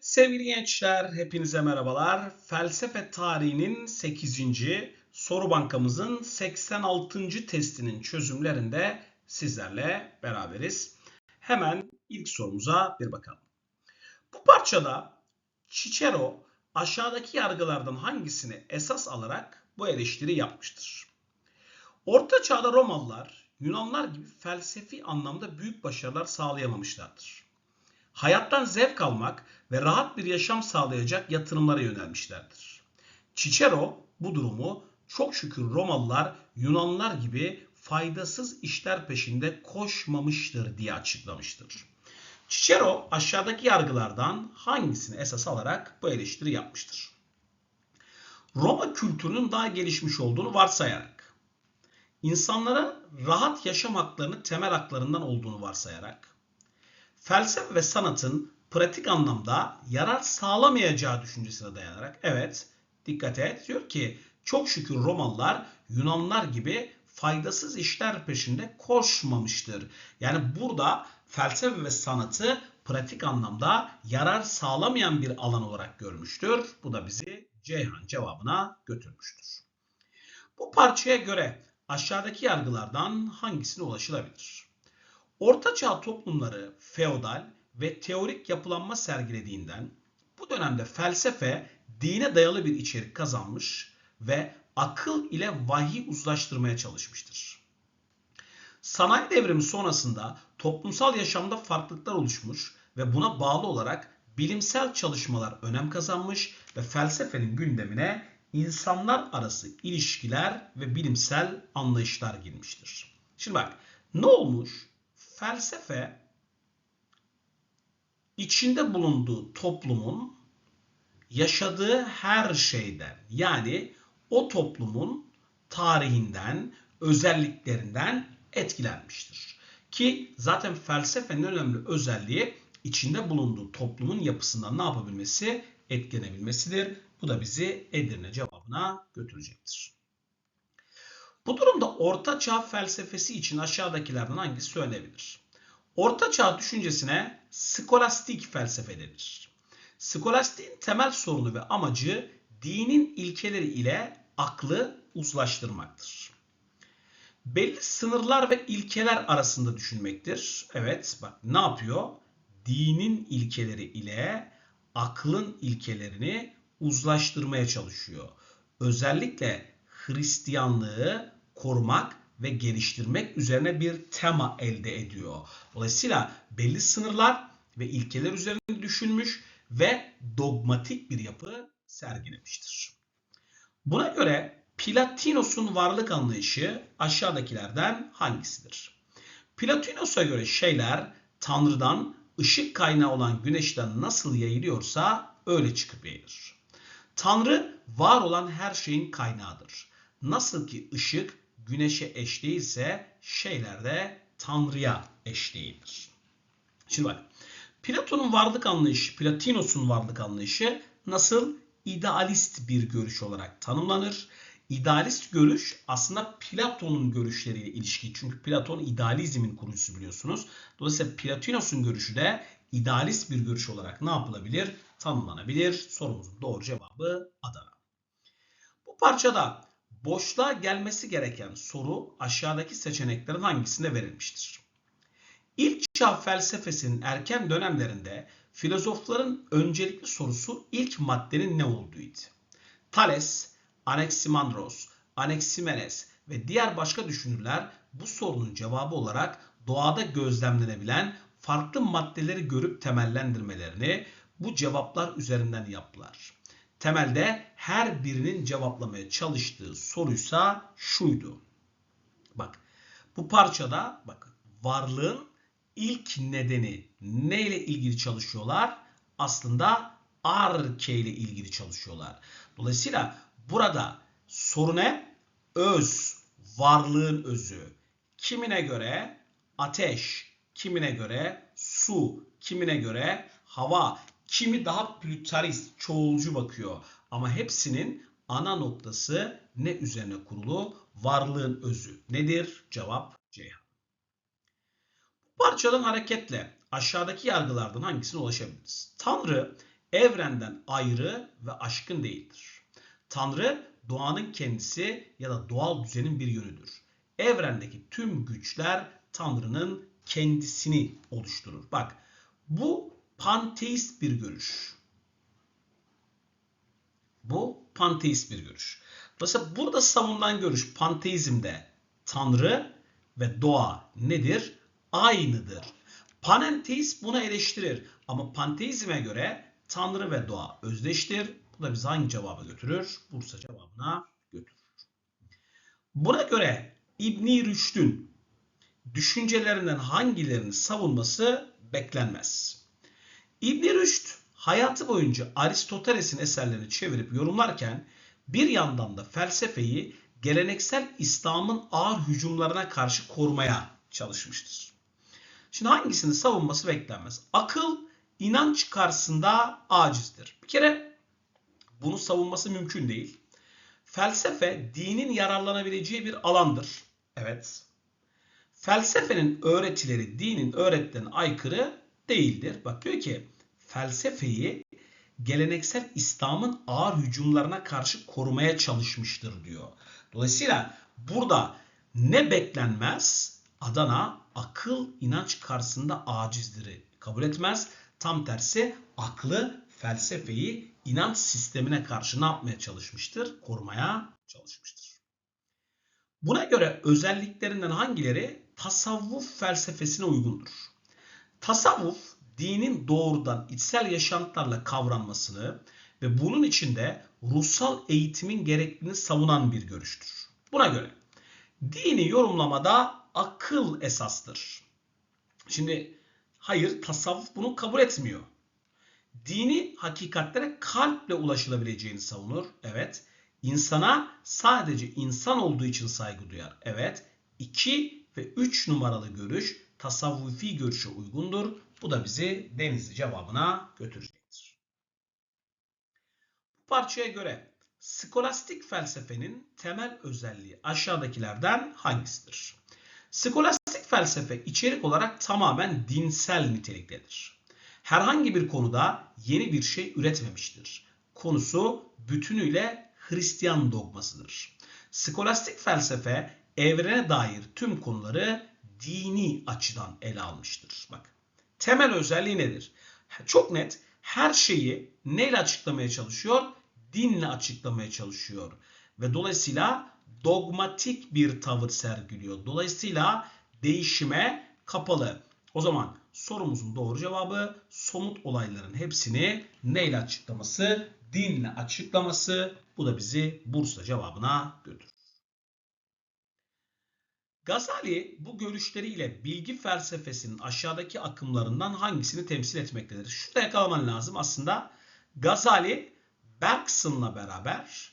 Sevgili gençler, hepinize merhabalar. Felsefe tarihinin 8. soru bankamızın 86. testinin çözümlerinde sizlerle beraberiz. Hemen ilk sorumuza bir bakalım. Bu parçada Cicero aşağıdaki yargılardan hangisini esas alarak bu eleştiri yapmıştır? Orta çağda Romalılar Yunanlar gibi felsefi anlamda büyük başarılar sağlayamamışlardır hayattan zevk almak ve rahat bir yaşam sağlayacak yatırımlara yönelmişlerdir. Cicero bu durumu çok şükür Romalılar Yunanlılar gibi faydasız işler peşinde koşmamıştır diye açıklamıştır. Cicero aşağıdaki yargılardan hangisini esas alarak bu eleştiri yapmıştır? Roma kültürünün daha gelişmiş olduğunu varsayarak, insanlara rahat yaşam haklarını temel haklarından olduğunu varsayarak, felsefe ve sanatın pratik anlamda yarar sağlamayacağı düşüncesine dayanarak evet dikkat et diyor ki çok şükür Romalılar Yunanlar gibi faydasız işler peşinde koşmamıştır. Yani burada felsefe ve sanatı pratik anlamda yarar sağlamayan bir alan olarak görmüştür. Bu da bizi Ceyhan cevabına götürmüştür. Bu parçaya göre aşağıdaki yargılardan hangisine ulaşılabilir? Orta Çağ toplumları feodal ve teorik yapılanma sergilediğinden bu dönemde felsefe dine dayalı bir içerik kazanmış ve akıl ile vahiy uzlaştırmaya çalışmıştır. Sanayi devrimi sonrasında toplumsal yaşamda farklılıklar oluşmuş ve buna bağlı olarak bilimsel çalışmalar önem kazanmış ve felsefenin gündemine insanlar arası ilişkiler ve bilimsel anlayışlar girmiştir. Şimdi bak ne olmuş? Felsefe içinde bulunduğu toplumun yaşadığı her şeyden yani o toplumun tarihinden, özelliklerinden etkilenmiştir. Ki zaten felsefenin önemli özelliği içinde bulunduğu toplumun yapısından ne yapabilmesi? Etkilenebilmesidir. Bu da bizi Edirne cevabına götürecektir. Bu durumda Orta Çağ felsefesi için aşağıdakilerden hangisi söylenebilir? Orta Çağ düşüncesine skolastik felsefe denir. Skolastiğin temel sorunu ve amacı dinin ilkeleri ile aklı uzlaştırmaktır. Belli sınırlar ve ilkeler arasında düşünmektir. Evet bak ne yapıyor? Dinin ilkeleri ile aklın ilkelerini uzlaştırmaya çalışıyor. Özellikle Hristiyanlığı korumak ve geliştirmek üzerine bir tema elde ediyor. Dolayısıyla belli sınırlar ve ilkeler üzerinde düşünmüş ve dogmatik bir yapı sergilemiştir. Buna göre Platinos'un varlık anlayışı aşağıdakilerden hangisidir? Platinos'a göre şeyler Tanrı'dan ışık kaynağı olan güneşten nasıl yayılıyorsa öyle çıkıp yayılır. Tanrı var olan her şeyin kaynağıdır. Nasıl ki ışık güneşe eş değilse şeyler de Tanrı'ya eş değildir. Şimdi bak Platon'un varlık anlayışı, Platinos'un varlık anlayışı nasıl idealist bir görüş olarak tanımlanır? İdealist görüş aslında Platon'un görüşleriyle ilişki. Çünkü Platon idealizmin kurucusu biliyorsunuz. Dolayısıyla Platinos'un görüşü de idealist bir görüş olarak ne yapılabilir? Tanımlanabilir. Sorumuzun doğru cevabı Adana. Bu parçada boşluğa gelmesi gereken soru aşağıdaki seçeneklerin hangisinde verilmiştir? İlk çağ felsefesinin erken dönemlerinde filozofların öncelikli sorusu ilk maddenin ne olduğuydu. Thales, Anaximandros, Anaximenes ve diğer başka düşünürler bu sorunun cevabı olarak doğada gözlemlenebilen farklı maddeleri görüp temellendirmelerini bu cevaplar üzerinden yaptılar. Temelde her birinin cevaplamaya çalıştığı soruysa şuydu. Bak bu parçada bak varlığın ilk nedeni neyle ilgili çalışıyorlar? Aslında arke ile ilgili çalışıyorlar. Dolayısıyla burada soru ne? Öz, varlığın özü. Kimine göre ateş, kimine göre su, kimine göre hava, kimi daha plütarist, çoğulcu bakıyor. Ama hepsinin ana noktası ne üzerine kurulu? Varlığın özü. Nedir? Cevap Ceyhan. Bu parçadan hareketle aşağıdaki yargılardan hangisine ulaşabiliriz? Tanrı evrenden ayrı ve aşkın değildir. Tanrı doğanın kendisi ya da doğal düzenin bir yönüdür. Evrendeki tüm güçler Tanrı'nın kendisini oluşturur. Bak bu panteist bir görüş. Bu panteist bir görüş. Dolayısıyla burada savunulan görüş panteizmde Tanrı ve doğa nedir? Aynıdır. Panenteist bunu eleştirir. Ama panteizme göre Tanrı ve doğa özdeştir. Bu da bizi hangi cevaba götürür? Bursa cevabına götürür. Buna göre İbni Rüşd'ün düşüncelerinden hangilerini savunması beklenmez. İbni Rüşd hayatı boyunca Aristoteles'in eserlerini çevirip yorumlarken bir yandan da felsefeyi geleneksel İslam'ın ağır hücumlarına karşı korumaya çalışmıştır. Şimdi hangisini savunması beklenmez. Akıl inanç karşısında acizdir. Bir kere bunu savunması mümkün değil. Felsefe dinin yararlanabileceği bir alandır. Evet. Felsefenin öğretileri dinin öğretilerine aykırı değildir. Bak diyor ki felsefeyi geleneksel İslam'ın ağır hücumlarına karşı korumaya çalışmıştır diyor. Dolayısıyla burada ne beklenmez? Adana akıl inanç karşısında acizdir kabul etmez. Tam tersi aklı felsefeyi inanç sistemine karşı ne yapmaya çalışmıştır? Korumaya çalışmıştır. Buna göre özelliklerinden hangileri tasavvuf felsefesine uygundur? Tasavvuf dinin doğrudan içsel yaşantılarla kavranmasını ve bunun içinde ruhsal eğitimin gerekliliğini savunan bir görüştür. Buna göre dini yorumlamada akıl esastır. Şimdi hayır tasavvuf bunu kabul etmiyor. Dini hakikatlere kalple ulaşılabileceğini savunur. Evet. İnsana sadece insan olduğu için saygı duyar. Evet. 2 ve 3 numaralı görüş tasavvufi görüşe uygundur. Bu da bizi Denizli cevabına götürecektir. Bu parçaya göre skolastik felsefenin temel özelliği aşağıdakilerden hangisidir? Skolastik felsefe içerik olarak tamamen dinsel niteliktedir. Herhangi bir konuda yeni bir şey üretmemiştir. Konusu bütünüyle Hristiyan dogmasıdır. Skolastik felsefe evrene dair tüm konuları dini açıdan ele almıştır. Bak temel özelliği nedir? Çok net her şeyi neyle açıklamaya çalışıyor? Dinle açıklamaya çalışıyor. Ve dolayısıyla dogmatik bir tavır sergiliyor. Dolayısıyla değişime kapalı. O zaman sorumuzun doğru cevabı somut olayların hepsini neyle açıklaması? Dinle açıklaması. Bu da bizi Bursa cevabına götürür. Gazali bu görüşleriyle bilgi felsefesinin aşağıdaki akımlarından hangisini temsil etmektedir? Şurada yakalaman lazım. Aslında Gazali Bergson'la beraber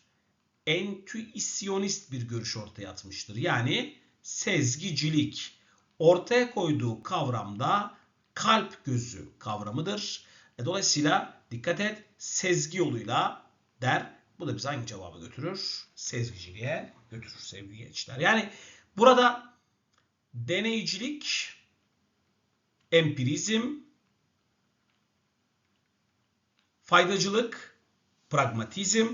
entüisyonist bir görüş ortaya atmıştır. Yani sezgicilik. Ortaya koyduğu kavramda kalp gözü kavramıdır. E, dolayısıyla dikkat et sezgi yoluyla der. Bu da bize hangi cevabı götürür? Sezgiciliğe götürür sevgili gençler. Yani burada deneycilik, empirizm, faydacılık, pragmatizm,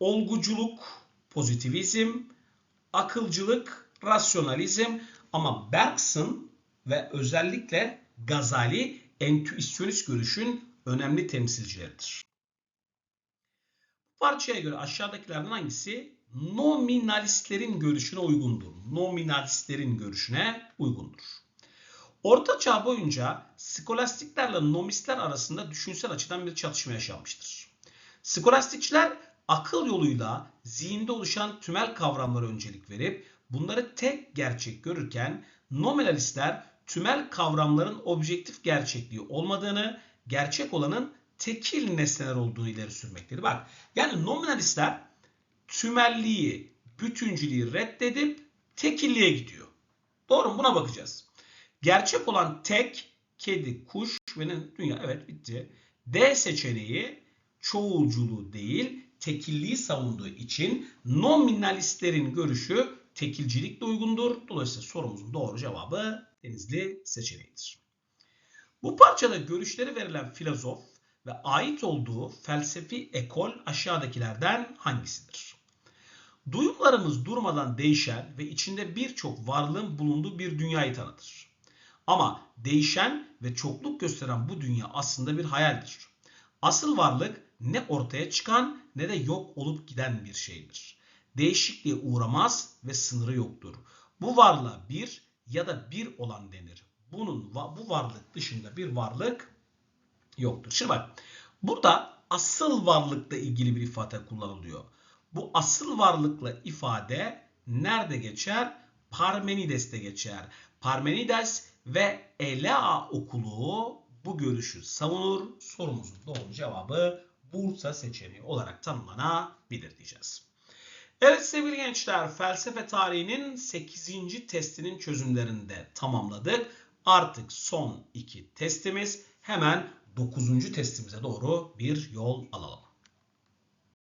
olguculuk, pozitivizm, akılcılık, rasyonalizm ama Bergson ve özellikle Gazali entüisyonist görüşün önemli temsilcileridir. Bu parçaya göre aşağıdakilerden hangisi nominalistlerin görüşüne uygundur? Nominalistlerin görüşüne uygundur. Orta Çağ boyunca skolastiklerle nomistler arasında düşünsel açıdan bir çatışma yaşanmıştır. Skolastikçiler akıl yoluyla zihinde oluşan tümel kavramlara öncelik verip bunları tek gerçek görürken nominalistler tümel kavramların objektif gerçekliği olmadığını, gerçek olanın tekil nesneler olduğunu ileri sürmektedir. Bak yani nominalistler tümelliği, bütüncülüğü reddedip tekilliğe gidiyor. Doğru mu? Buna bakacağız. Gerçek olan tek, kedi, kuş ve dünya. Evet bitti. D seçeneği çoğulculuğu değil, tekilliği savunduğu için nominalistlerin görüşü tekilcilikle uygundur. Dolayısıyla sorumuzun doğru cevabı Denizli seçeneğidir. Bu parçada görüşleri verilen filozof ve ait olduğu felsefi ekol aşağıdakilerden hangisidir? Duyumlarımız durmadan değişen ve içinde birçok varlığın bulunduğu bir dünyayı tanıtır. Ama değişen ve çokluk gösteren bu dünya aslında bir hayaldir. Asıl varlık ne ortaya çıkan ne de yok olup giden bir şeydir. Değişikliğe uğramaz ve sınırı yoktur. Bu varlığa bir ya da bir olan denir. Bunun bu varlık dışında bir varlık yoktur. Şimdi bak burada asıl varlıkla ilgili bir ifade kullanılıyor. Bu asıl varlıkla ifade nerede geçer? Parmenides'te geçer. Parmenides ve Elea okulu bu görüşü savunur. Sorumuzun doğru cevabı Bursa seçeneği olarak tanımlanabilir diyeceğiz. Evet sevgili gençler felsefe tarihinin 8. testinin çözümlerini de tamamladık. Artık son iki testimiz hemen 9. testimize doğru bir yol alalım.